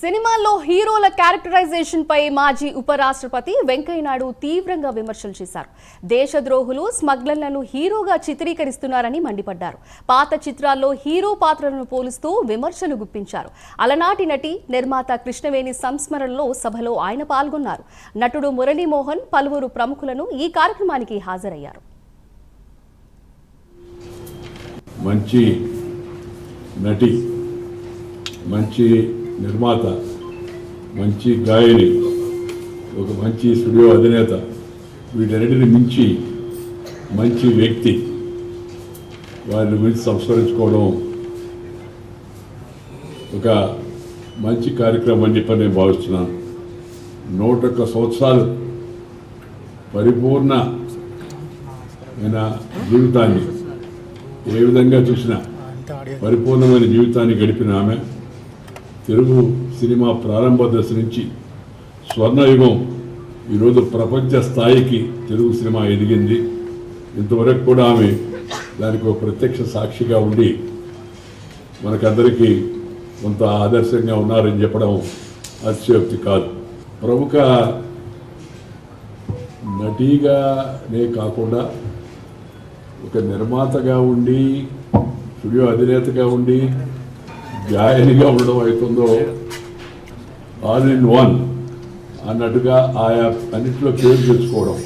సినిమాల్లో హీరోల క్యారెక్టరైజేషన్ పై మాజీ ఉపరాష్ట్రపతి వెంకయ్యనాయుడు తీవ్రంగా విమర్శలు చేశారు. దేశద్రోహులు స్మగ్లర్లను హీరోగా చిత్రీకరిస్తున్నారని మండిపడ్డారు. పాత చిత్రాల్లో హీరో పాత్రలను పోలుస్తూ విమర్శలు గుప్పించారు. అలనాటి నటి నిర్మాత కృష్ణవేణి సంస్మరణలో సభలో ఆయన పాల్గొన్నారు. నటుడు మురళీమోహన్ పలువురు ప్రముఖులను ఈ కార్యక్రమానికి హాజరయ్యారు. మంచి నటి మంచి నిర్మాత మంచి గాయని ఒక మంచి స్టూడియో అధినేత వీటన్నిటిని మించి మంచి వ్యక్తి వారిని గురించి సంస్కరించుకోవడం ఒక మంచి కార్యక్రమం అని చెప్పి నేను భావిస్తున్నాను. నూట ఒక్క సంవత్సరాలు పరిపూర్ణ ఆయన జీవితాన్ని ఏ విధంగా చూసినా పరిపూర్ణమైన జీవితాన్ని గడిపిన ఆమె. తెలుగు సినిమా ప్రారంభ దశ నుంచి స్వర్ణయుగం ఈరోజు ప్రపంచ స్థాయికి తెలుగు సినిమా ఎదిగింది. ఇంతవరకు కూడా ఆమె దానికి ఒక ప్రత్యక్ష సాక్షిగా ఉండి మనకందరికీ కొంత ఆదర్శంగా ఉన్నారని చెప్పడం అతిశయోక్తి కాదు. ప్రముఖ నటీగానే కాకుండా ఒక నిర్మాతగా ఉండి స్టూడియో అధినేతగా ఉండి జాయిన్గా ఉండడం అవుతుందో ఆల్ ఇన్ వన్ అన్నట్టుగా ఆయా అన్నింటిలో పేరు తెచ్చుకోవడం